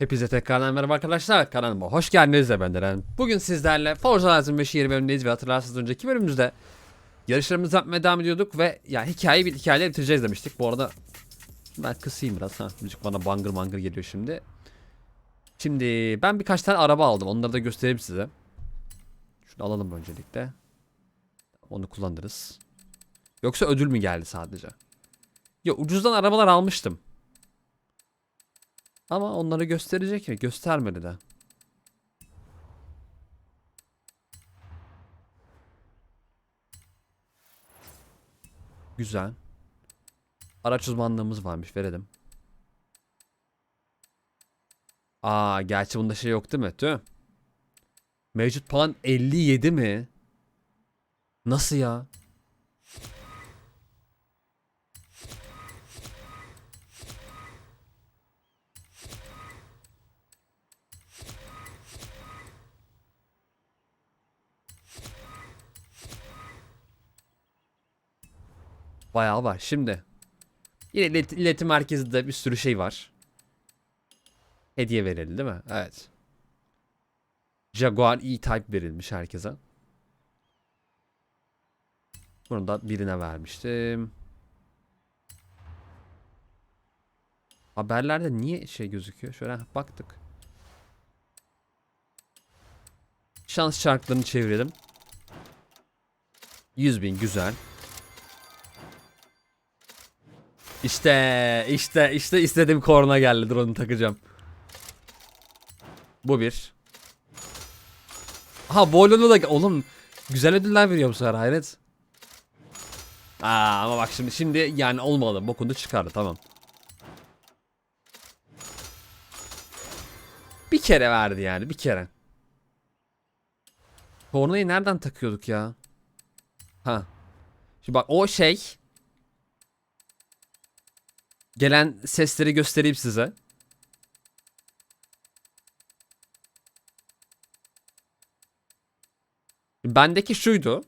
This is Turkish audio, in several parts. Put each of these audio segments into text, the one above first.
Hepinize tekrardan merhaba arkadaşlar. Kanalıma hoş geldiniz de ben Eren. Bugün sizlerle Forza Horizon 5 yeni bölümündeyiz ve hatırlarsınız önceki bölümümüzde yarışlarımızı yapmaya devam ediyorduk ve ya hikayeyi bir hikayeyle bitireceğiz demiştik. Bu arada ben kısayım biraz ha. Müzik bana bangır bangır geliyor şimdi. Şimdi ben birkaç tane araba aldım. Onları da göstereyim size. Şunu alalım öncelikle. Onu kullanırız. Yoksa ödül mü geldi sadece? Ya ucuzdan arabalar almıştım. Ama onları gösterecek mi? Göstermedi de. Güzel. Araç uzmanlığımız varmış verelim. Aa gerçi bunda şey yok değil mi? Tüh. Mevcut puan 57 mi? Nasıl ya? Bayağı var. Şimdi. Yine ilet- iletim merkezinde bir sürü şey var. Hediye verildi değil mi? Evet. Jaguar E-Type verilmiş herkese. Bunu da birine vermiştim. Haberlerde niye şey gözüküyor? Şöyle baktık. Şans çarklarını çevirelim. 100 bin güzel. İşte işte işte istediğim korna geldi. Dur takacağım. Bu bir. Ha Bolon'u da oğlum güzel ödüller veriyor bu sefer hayret. Aa ama bak şimdi şimdi yani olmadı. Bokunu çıkardı tamam. Bir kere verdi yani bir kere. Kornayı nereden takıyorduk ya? Ha. Şimdi bak o şey Gelen sesleri göstereyim size. Bendeki şuydu.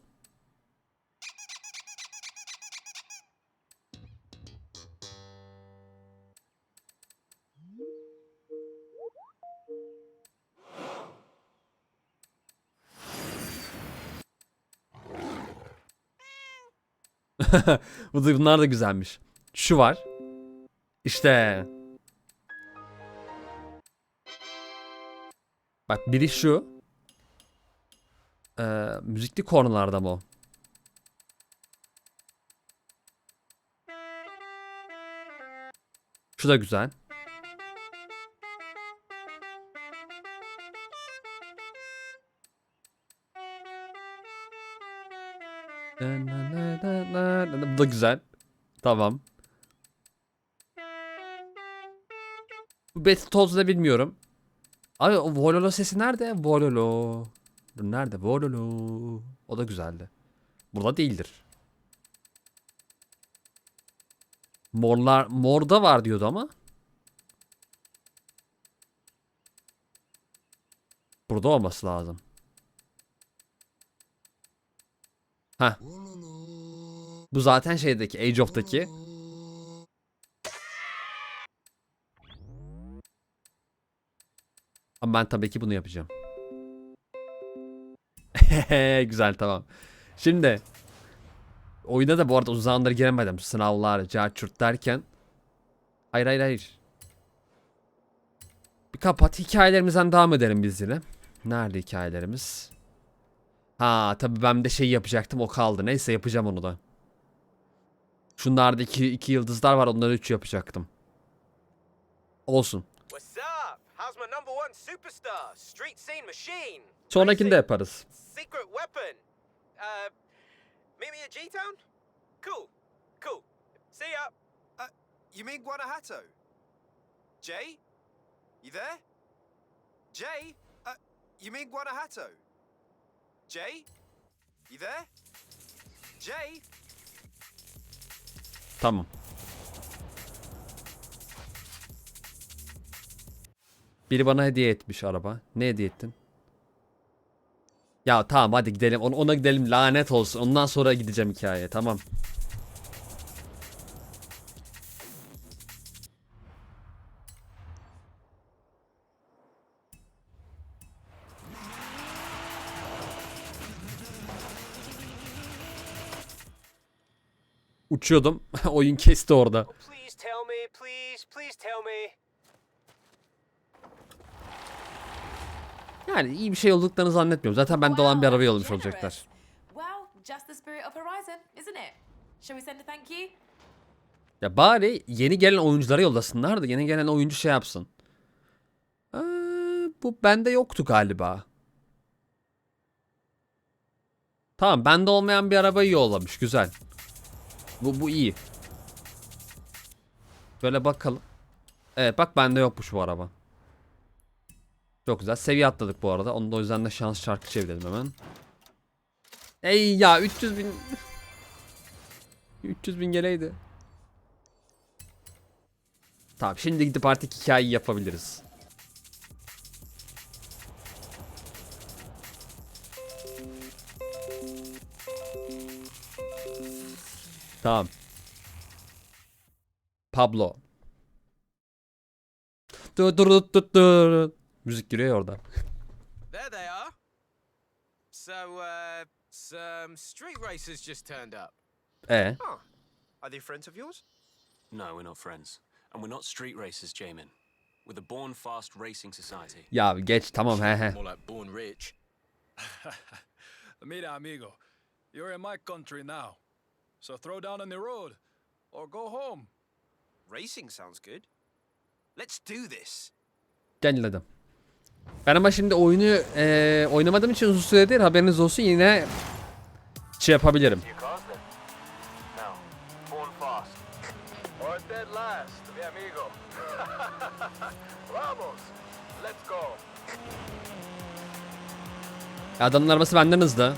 Bunlar da güzelmiş. Şu var. İşte. Bak biri şu. Ee, müzikli kornalarda mı? Şu da güzel. Bu da güzel. Tamam. Bu Battletoads'u da bilmiyorum. Abi o Vololo sesi nerede? Vololo. Nerede? Vololo. O da güzeldi. Burada değildir. Morlar, morda var diyordu ama. Burada olması lazım. Ha. Bu zaten şeydeki Age of'taki. Ben tabii ki bunu yapacağım. Güzel tamam. Şimdi oyuna da bu arada uzun zamandır giremedim. Sınavlar, carçurt derken. Hayır hayır hayır. Bir kapat hikayelerimizden devam edelim biz yine. Nerede hikayelerimiz? Ha tabii ben de şey yapacaktım o kaldı. Neyse yapacağım onu da. Şunlarda iki, iki yıldızlar var onları üç yapacaktım. Olsun. Number one superstar? Street scene machine. Sonrakinde Racing. yaparız. Secret weapon. Uh, meet me at G-Town? Cool. Cool. See ya. Uh, you mean Guanajuato? Jay? You there? Jay? Uh, you mean Guanajuato? Jay? You there? Jay? Tamam. Biri bana hediye etmiş araba. Ne hediye ettin? Ya tamam hadi gidelim. Ona, ona gidelim lanet olsun. Ondan sonra gideceğim hikayeye. Tamam. Uçuyordum. Oyun kesti orada. Please tell me, please, please tell me. Yani iyi bir şey olduklarını zannetmiyorum. Zaten ben dolan bir arabayı yollamış olacaklar. Ya bari yeni gelen oyunculara yollasınlar da yeni gelen oyuncu şey yapsın. Aa, bu bende yoktu galiba. Tamam bende olmayan bir arabayı yollamış. Güzel. Bu, bu iyi. Böyle bakalım. Evet bak bende yokmuş bu araba. Çok güzel. Seviye atladık bu arada. Onu da o yüzden de şans şarkı çevirelim hemen. Ey ya 300 bin. 300 bin geleydi. Tamam şimdi gidip artık hikayeyi yapabiliriz. Tamam. Pablo. Dur dur dur dur. Müzik giriyor orada. There they are. So, uh, some street racers just turned up. E Huh. Are they friends of yours? No, we're not friends. And we're not street racers, Jamin. We're the Born Fast Racing Society. ya geç tamam he he. More like born rich. Mira, amigo, you're in my country now. So throw down on the road or go home. Racing sounds good. Let's do this. Gel Ben ama şimdi oyunu eee, oynamadığım için uzun süredir haberiniz olsun yine şey yapabilirim. Adamın arabası benden hızlı.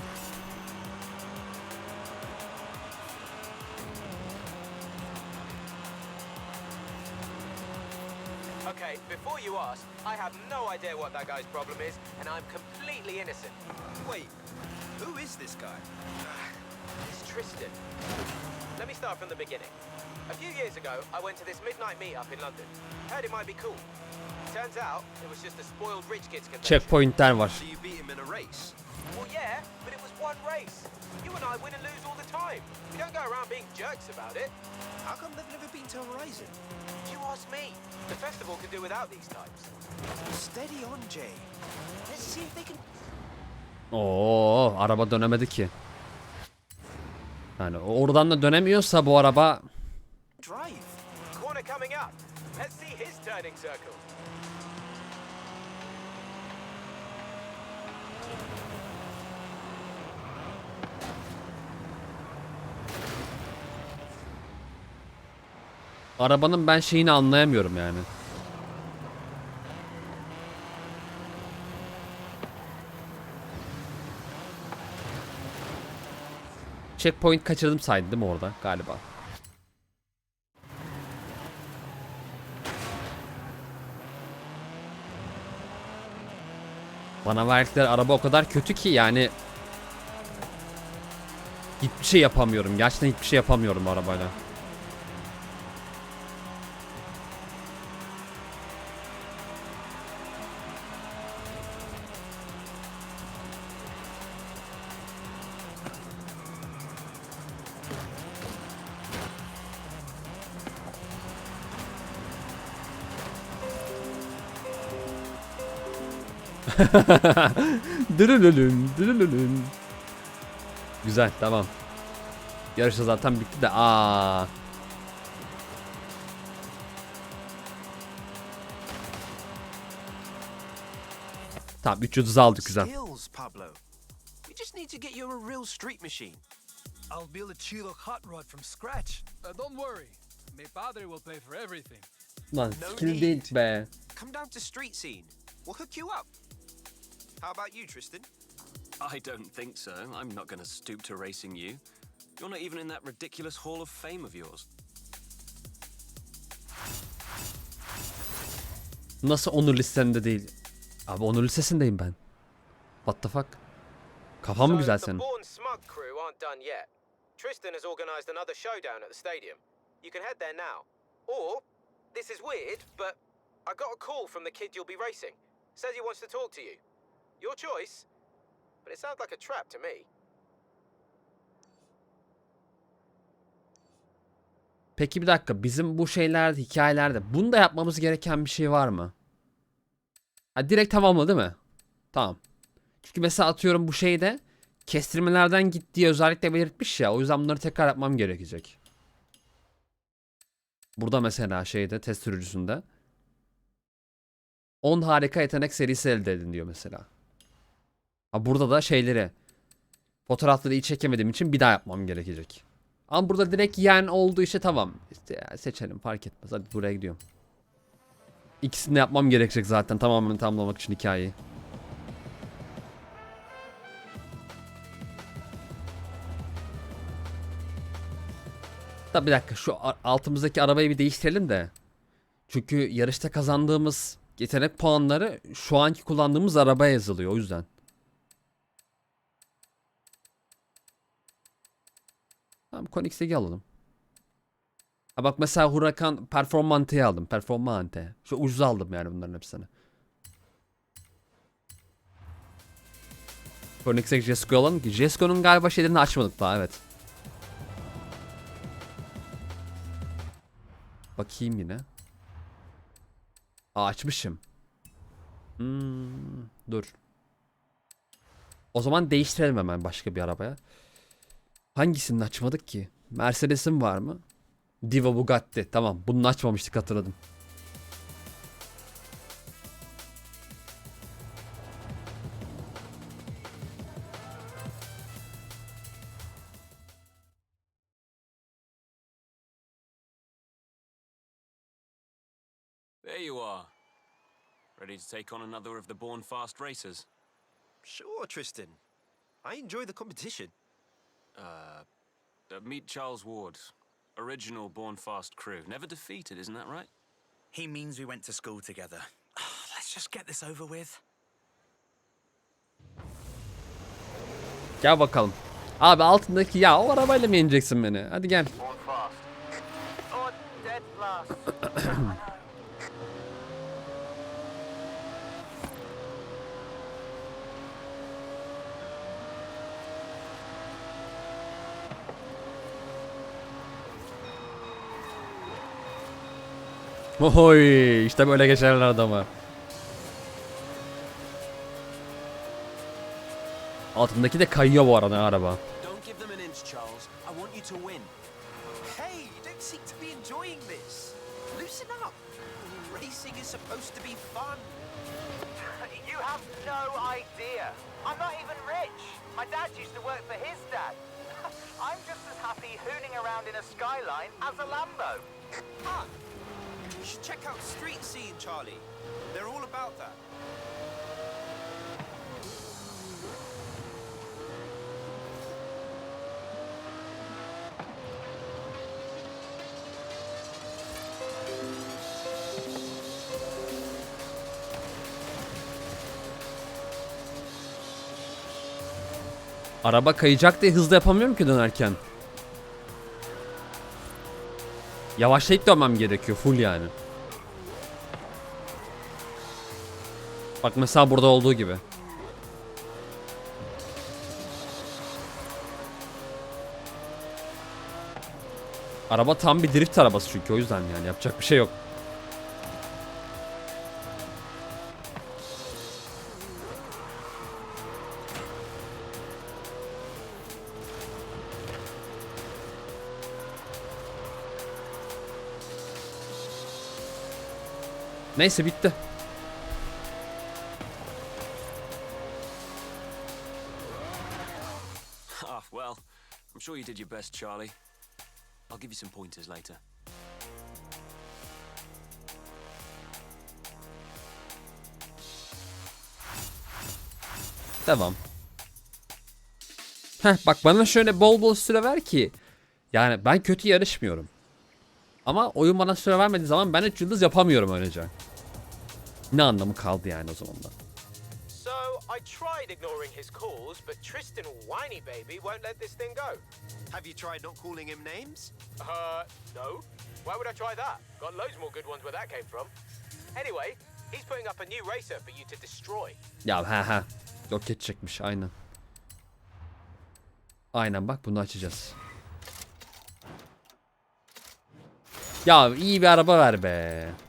Beginning. A few years ago, I went to this midnight meetup in London. Heard it might be cool. Turns out, it was just a spoiled rich kids convention. Checkpointler var. So you beat him in a race? Well, yeah, but it was one race. You and I win and lose all the time. We don't go around being jerks about it. How come they've never been to Horizon? You ask me. The festival could do without these types. Steady on, Jay. Let's see if they can. Oo, araba dönemedi ki. Yani oradan da dönemiyorsa bu araba arabanın ben şeyini anlayamıyorum yani. Checkpoint kaçırdım saydı değil mi orada galiba? Bana verdikleri araba o kadar kötü ki yani hiçbir şey yapamıyorum. Gerçekten hiçbir şey yapamıyorum arabayla. Dırılülün, dırılülün. Güzel, tamam. Yarış da zaten bitti de. Aa. Tamam 3 yıldız aldık güzel. Skills, Pablo. We just need to get you a real street machine. I'll build a Chilo hot rod from scratch. Uh, don't worry, mi padre will pay for everything. Lan No skill değil be. Come down to street scene. We'll hook you up. How about you, Tristan? I don't think so. I'm not going to stoop to racing you. You're not even in that ridiculous Hall of Fame of yours. Nasıl onur listende değil? Abi onur listesindeyim ben. What the fuck? Kafan mı So, güzel the senin? Born Smug crew aren't done yet. Tristan has organized another showdown at the stadium. You can head there now. Or, this is weird, but I got a call from the kid you'll be racing. Says he wants to talk to you. Your choice, but it sounds like a trap to me. Peki bir dakika bizim bu şeylerde hikayelerde bunu da yapmamız gereken bir şey var mı? Ha direkt tamamla değil mi? Tamam. Çünkü mesela atıyorum bu şeyde kestirmelerden gittiği özellikle belirtmiş ya o yüzden bunları tekrar yapmam gerekecek. Burada mesela şeyde test sürücüsünde 10 harika yetenek serisi elde edin diyor mesela. Burada da şeyleri fotoğrafları iyi çekemediğim için bir daha yapmam gerekecek. Ama burada direkt yen olduğu işe tamam. İşte seçelim fark etmez. Hadi buraya gidiyorum. İkisini de yapmam gerekecek zaten tamamen tamamlamak için hikayeyi. Da bir dakika şu altımızdaki arabayı bir değiştirelim de. Çünkü yarışta kazandığımız yetenek puanları şu anki kullandığımız arabaya yazılıyor o yüzden. Tamam Koenigsegg'i alalım. Ha bak mesela Huracan Performante'yi aldım. Performante. Şu ucuz aldım yani bunların hepsini. Koenigsegg Jesko'yu alalım ki. Jesko'nun galiba şeylerini açmadık daha evet. Bakayım yine. Aa açmışım. Hmm, dur. O zaman değiştirelim hemen başka bir arabaya. Hangisini açmadık ki? Mercedes'in var mı? Diva Bugatti. Tamam. Bunu açmamıştık hatırladım. There you are. Ready to take on another of the Born Fast racers? Sure, Tristan. I enjoy the competition. Uh, meet Charles Ward. Original Born Fast crew. Never defeated, isn't that right? He means we went to school together. Let's just get this over with. Gel bakalım. Abi altındaki ya o arabayla mı yeneceksin beni? Hadi gel. On fast. On dead last. Oy işte böyle geçerler adamı. Altındaki de kayıyor bu arada araba. My dad used to work for his dad. I'm just as happy hooning around in a skyline as a Lambo. You should check out Street Scene, Charlie. They're all about that. Araba kayacak diye hızlı yapamıyorum ki dönerken. Yavaşlayıp dönmem gerekiyor full yani. Bak mesela burada olduğu gibi. Araba tam bir drift arabası çünkü o yüzden yani yapacak bir şey yok. Neyse bitti. Ah, well, I'm sure you did your best, Charlie. I'll give you some pointers later. Devam. Heh bak bana şöyle bol bol süre ver ki. Yani ben kötü yarışmıyorum. Ama oyun bana süre vermediği zaman ben hiç yıldız yapamıyorum öylece. Ne anlamı kaldı yani o zaman da. So I tried ignoring his calls, but Tristan Whiny Baby won't let this thing go. Have you tried not calling him names? Uh, no. Why would I try that? Got loads more good ones where that came from. Anyway, he's putting up a new racer for you to destroy. Ya ha ha. Yok edecekmiş aynen. Aynen bak bunu açacağız. Ya iyi bir araba ver be.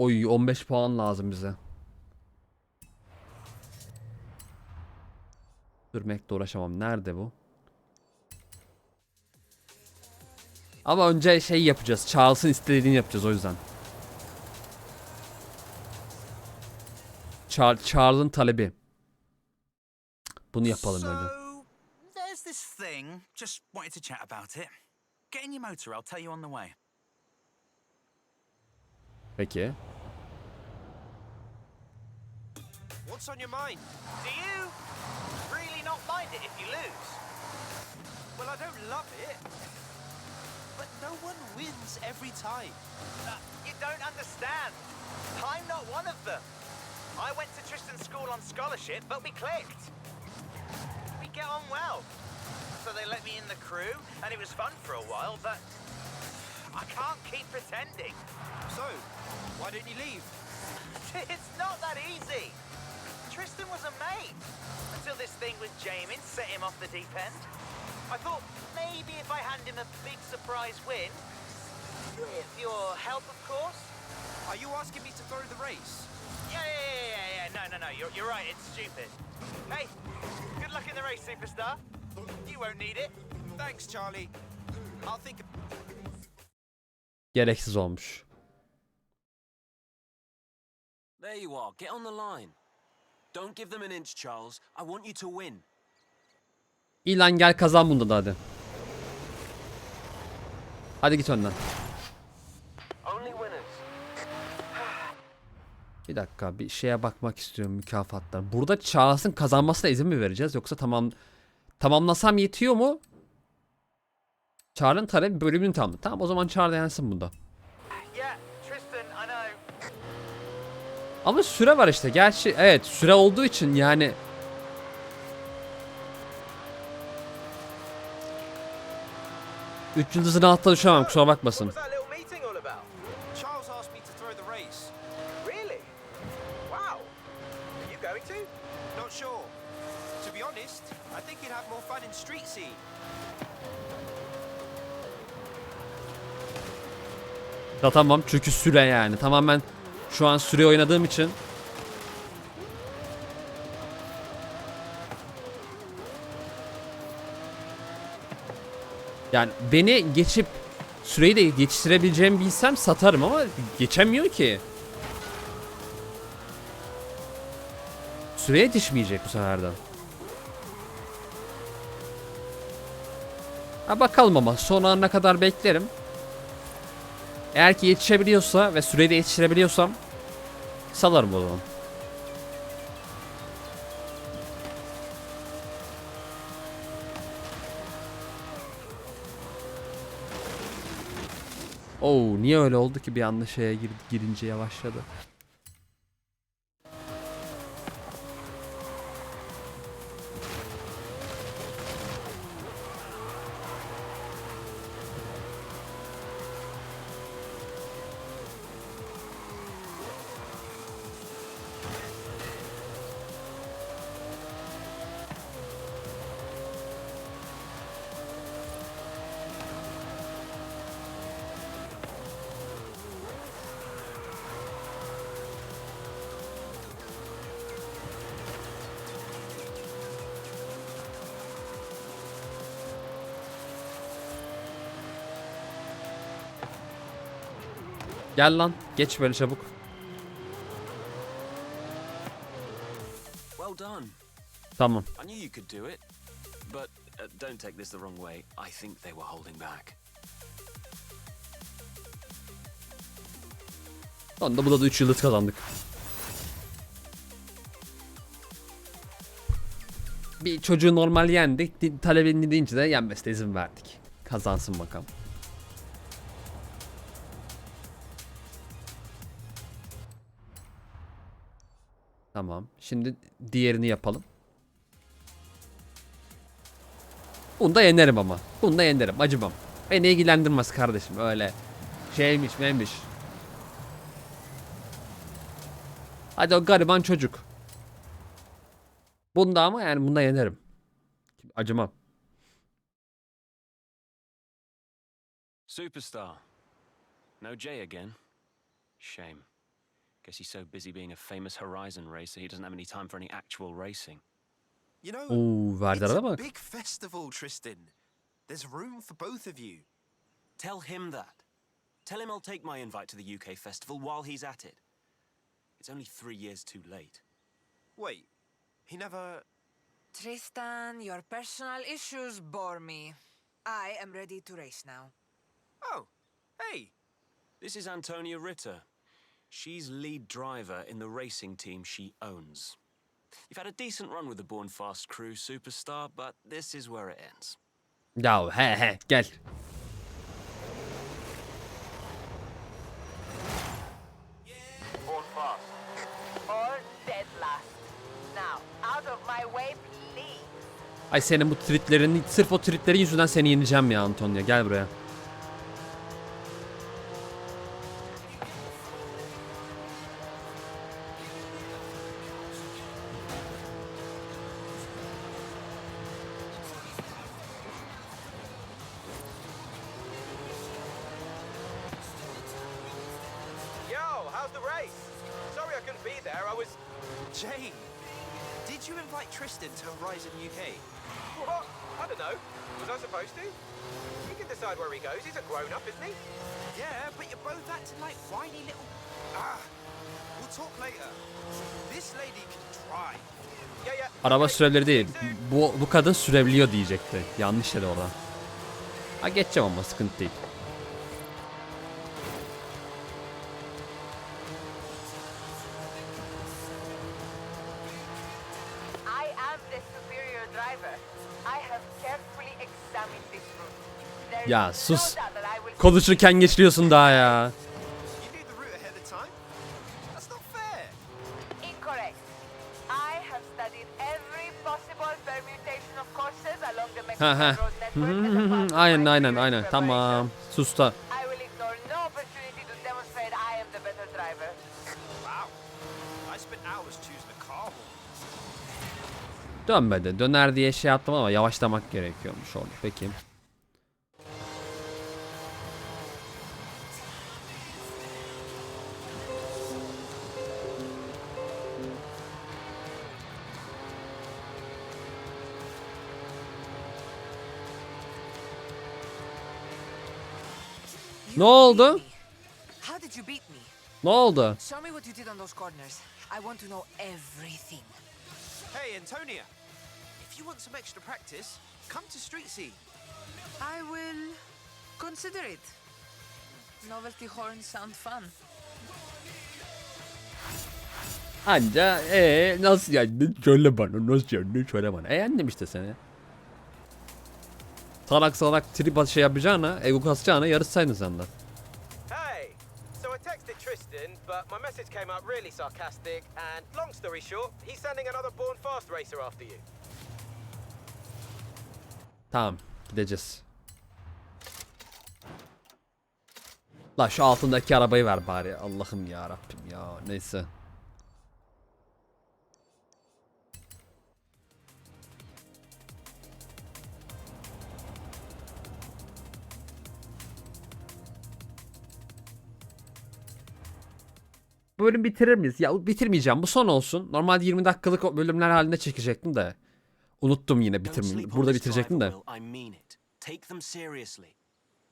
Oy 15 puan lazım bize. Sürmekle uğraşamam. Nerede bu? Ama önce şey yapacağız. Charles'ın istediğini yapacağız o yüzden. Char Charles'ın talebi. Bunu yapalım önce. So, there's this thing. Just wanted to chat about it. Get in your motor, I'll tell you on the way. Peki. What's on your mind? Do you really not mind it if you lose? Well, I don't love it. But no one wins every time. Uh, you don't understand. I'm not one of them. I went to Tristan School on scholarship, but we clicked. We get on well. So they let me in the crew, and it was fun for a while, but I can't keep pretending. So, why don't you leave? it's not that easy. Tristan was a mate until this thing with Jamin set him off the deep end. I thought maybe if I hand him a big surprise win, with your help, of course. Are you asking me to throw the race? Yeah, yeah, yeah, yeah, yeah. No, no, no. You're, you're right. It's stupid. Hey, good luck in the race, superstar. You won't need it. Thanks, Charlie. I'll think. Gereksiz olmuş. There you are. Get on the line. Don't give them an inch, Charles. I want you to win. İlan gel kazan bunda da hadi. Hadi git önden. Bir dakika bir şeye bakmak istiyorum mükafatlar. Burada Charles'ın kazanmasına izin mi vereceğiz yoksa tamam tamamlasam yetiyor mu? Charles'ın talebi bölümünü tamamla. Tamam o zaman Charles yensin bunda. Ama süre var işte. Gerçi evet süre olduğu için yani Üç yıldızın altına düşemem kusura bakmasın. What was that little meeting all about? Charles asked me to throw the race. Really? Wow. Are you going to? Not sure. To be honest, I think you'd have more fun in street scene. Ya tamam çünkü süre yani. Tamamen şu an süre oynadığım için. Yani beni geçip süreyi de geçiştirebileceğimi bilsem satarım ama geçemiyor ki. Süre yetişmeyecek bu seferden. Ha bakalım ama son ana kadar beklerim. Eğer ki yetişebiliyorsa ve süreyi de yetiştirebiliyorsam salarım o. Oo niye öyle oldu ki bir anda şeye gir, girince yavaşladı. Gel lan geç böyle çabuk. Well done. Tamam. I knew you could do it. But uh, don't take this the wrong way. I think they were holding back. Sonunda bu da 3 yıldız kazandık. Bir çocuğu normal yendik. di- Talebini deyince de yenmesine izin verdik. Kazansın bakalım. Tamam. Şimdi diğerini yapalım. Bunu da yenerim ama. Bunu da yenerim. Acımam. Beni ilgilendirmez kardeşim. Öyle şeymiş meymiş. Hadi o gariban çocuk. Bunda ama yani bunda yenerim. Acımam. Superstar. No Jay again. Shame. Guess he's so busy being a famous Horizon racer, he doesn't have any time for any actual racing. You know, Oo it's a bak. big festival, Tristan. There's room for both of you. Tell him that. Tell him I'll take my invite to the UK festival while he's at it. It's only three years too late. Wait, he never. Tristan, your personal issues bore me. I am ready to race now. Oh, hey, This is Antonia Ritter. She's lead driver in the racing team she owns. You've had a decent run with the Born Fast crew, Superstar, but this is where it ends. Ya he he gel. All dead last. Now, out of my way, please. Ay senin bu tritlerin sırf o tritlerin yüzünden seni yeneceğim ya Antonio. Gel buraya. Goes. He's a grown up, isn't he? Yeah, but you're both acting like whiny little. Ah, we'll talk later. This lady can drive. Yeah, yeah. Araba sürevleri değil. Bu, bu kadın sürebiliyor diyecekti. Yanlış dedi orada. Ha geçeceğim ama sıkıntı değil. I am the superior driver. I have carefully examined this route. Ya sus. Konuşurken geçiriyorsun daha ya. You knew the route ahead of time? That's not fair. Incorrect. I have studied every possible permutation of courses along the Ha ha. A part of aynen aynen aynen. Tamam. Sus da. I will ignore no opportunity to demonstrate I am the better driver. Wow. I spent hours choosing a car horn. Dönmedi. Döner diye şey yaptım ama yavaşlamak gerekiyormuş orada. Peki. Want to know everything. Hey, Antonia. If you want some extra practice, come to Street Scene. I will consider it. Novelty horns sound fun. Anca ee nasıl yani söyle bana nasıl yani söyle bana. E yendim işte seni. Salak salak trip şey yapacağına, ego kasacağına yarışsaydın sen de. Hey! So I texted Tristan, but my message came out really sarcastic, and long story short, he's sending another Born Fast racer after you. Tamam gideceğiz. La şu altındaki arabayı ver bari. Allah'ım ya Rabbim ya. Neyse. Bölüm bitirir miyiz? Ya bitirmeyeceğim. Bu son olsun. Normalde 20 dakikalık bölümler halinde çekecektim de. Unuttum yine bitirmeyi. Burada bitirecektim de.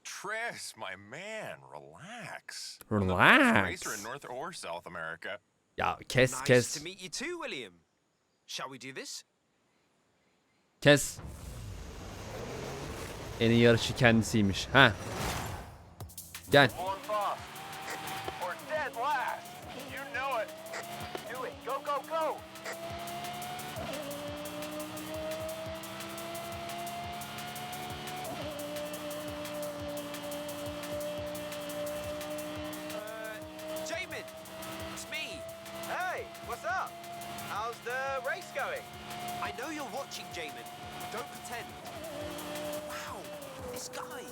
Tris, my man, relax. Relax. racer in North or South America. Ya kes nice kes. to meet you too, William. Shall we do this? Kes. En iyi yarışçı kendisiymiş. Ha. Gel. What's up? How's the race going? I know you're watching, Jamin. Don't pretend. Wow, this guy.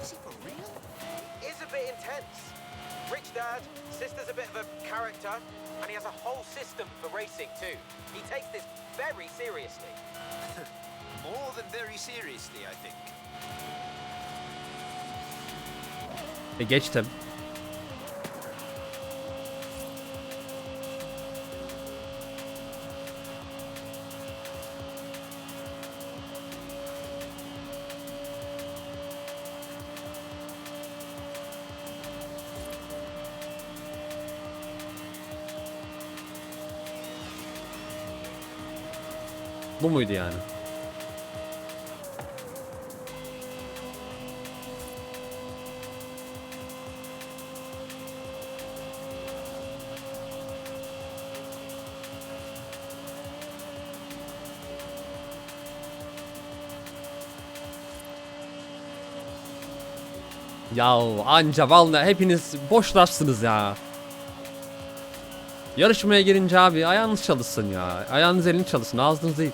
Is he for real? Is a bit intense. Rich dad, sister's a bit of a character, and he has a whole system for racing too. He takes this very seriously. More than very seriously, I think. They E geçtim. Bu muydu yani? Ya anca vallahi hepiniz boş lafsınız ya. Yarışmaya girince abi ayağınız çalışsın ya. Ayağınız elini çalışsın ağzınız değil.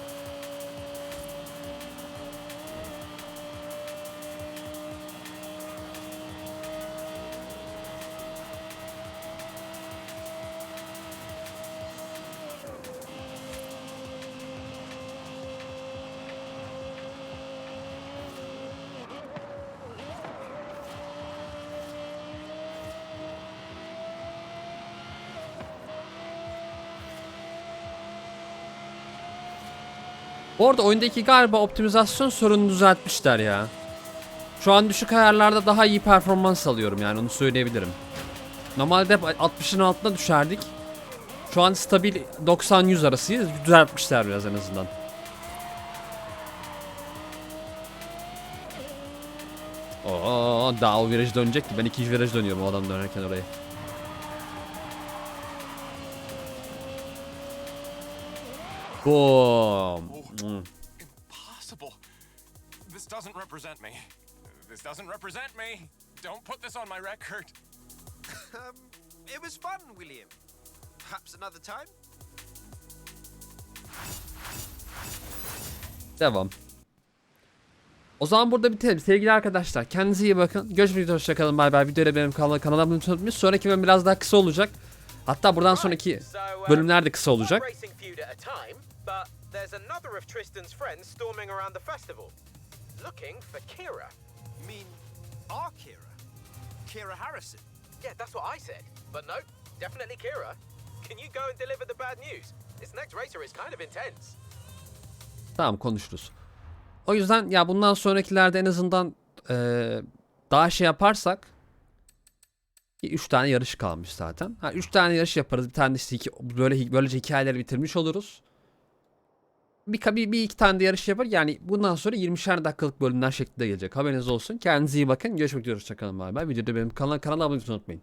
Bu arada oyundaki galiba optimizasyon sorununu düzeltmişler ya. Şu an düşük ayarlarda daha iyi performans alıyorum yani onu söyleyebilirim. Normalde hep 60'ın altına düşerdik. Şu an stabil 90-100 arasıyız. Düzeltmişler biraz en azından. Oo, daha o viraj dönecekti. Ben ikinci viraj dönüyorum o adam dönerken oraya. Boom. Mm. Impossible. This doesn't represent me. This doesn't represent me. Don't put this on my record. Um, it was fun, William. Perhaps another time? Devam. O zaman burada bitelim sevgili arkadaşlar. Kendinize iyi bakın. Görüşmek üzere hoşçakalın. Bay bay. Videoyla benim kanala, kanala abone olmayı. Sonraki bölüm biraz daha kısa olacak. Hatta buradan sonraki So, uh, bölümler de kısa olacak. There's another of Tristan's friends storming around the festival, looking for Kira. You mean our Kira? Kira Harrison? Yeah, that's what I said. But no, definitely Kira. Can you go and deliver the bad news? This next racer is kind of intense. Tamam konuşuruz. O yüzden ya bundan sonrakilerde en azından eee, daha şey yaparsak 3 tane yarış kalmış zaten. Ha 3 tane yarış yaparız. Bir tane de işte iki, böyle böylece hikayeleri bitirmiş oluruz. Bir, bir, bir iki tane de yarış yapar. Yani bundan sonra 20'şer dakikalık bölümler şeklinde gelecek. Haberiniz olsun. Kendinize iyi bakın. Görüşmek üzere. Hoşçakalın. Bay bay. Videoda benim kanala, kanala abone olmayı unutmayın.